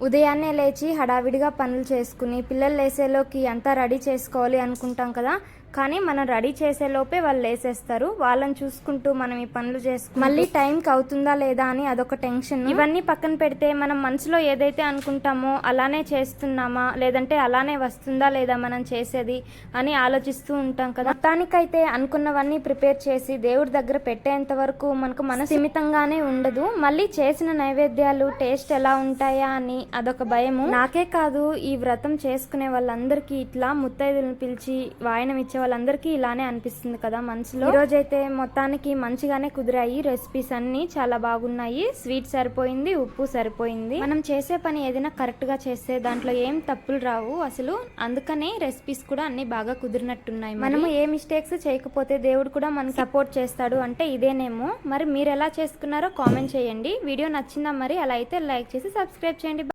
ఉదయాన్నే లేచి హడావిడిగా పనులు చేసుకుని పిల్లలు లేసేలోకి అంతా రెడీ చేసుకోవాలి అనుకుంటాం కదా కానీ మనం రెడీ చేసే లోపే వాళ్ళు లేసేస్తారు. వాళ్ళని చూసుకుంటూ మనం ఈ పనులు చేసుకు మళ్ళీ టైంకి అవుతుందా లేదా అని అదొక టెన్షన్. ఇవన్నీ పక్కన పెడితే మనం మనసులో ఏదైతే అనుకుంటామో అలానే చేస్తున్నామా లేదంటే అలానే వస్తుందా లేదా మనం చేసేది అని ఆలోచిస్తూ ఉంటాం కదా. మొత్తానికైతే అనుకున్నవన్నీ ప్రిపేర్ చేసి దేవుడి దగ్గర పెట్టేంత వరకు మనకు మనసు సిమితంగానే ఉండదు. మళ్ళీ చేసిన నైవేద్యాలు టేస్ట్ ఎలా ఉంటాయా అని అదొక భయము. నాకే కాదు ఈ వ్రతం చేసుకునే వాళ్ళందరికీ ఇట్లా ముత్తైదులను పిలిచి వాయనం ఇచ్చే వాళ్ళందరికీ ఇలానే అనిపిస్తుంది కదా మనసులో. ఈ రోజైతే మొత్తానికి మంచిగానే కుదిరాయి రెసిపీస్ అన్ని. చాలా బాగున్నాయి. స్వీట్ సరిపోయింది ఉప్పు సరిపోయింది. మనం చేసే పని ఏదైనా కరెక్ట్గా చేస్తే దాంట్లో ఏం తప్పులు రావు అసలు. అందుకనే రెసిపీస్ కూడా అన్ని బాగా కుదిరినట్టున్నాయి మనము ఏ మిస్టేక్స్ చేయకపోతే దేవుడు కూడా మనకి సపోర్ట్ చేస్తాడు అంటే ఇదేనేమో. మరి మీరు ఎలా చేసుకున్నారో కామెంట్ చేయండి. వీడియో నచ్చిందా మరి? అలా అయితే లైక్ చేసి సబ్స్క్రైబ్ చేయండి.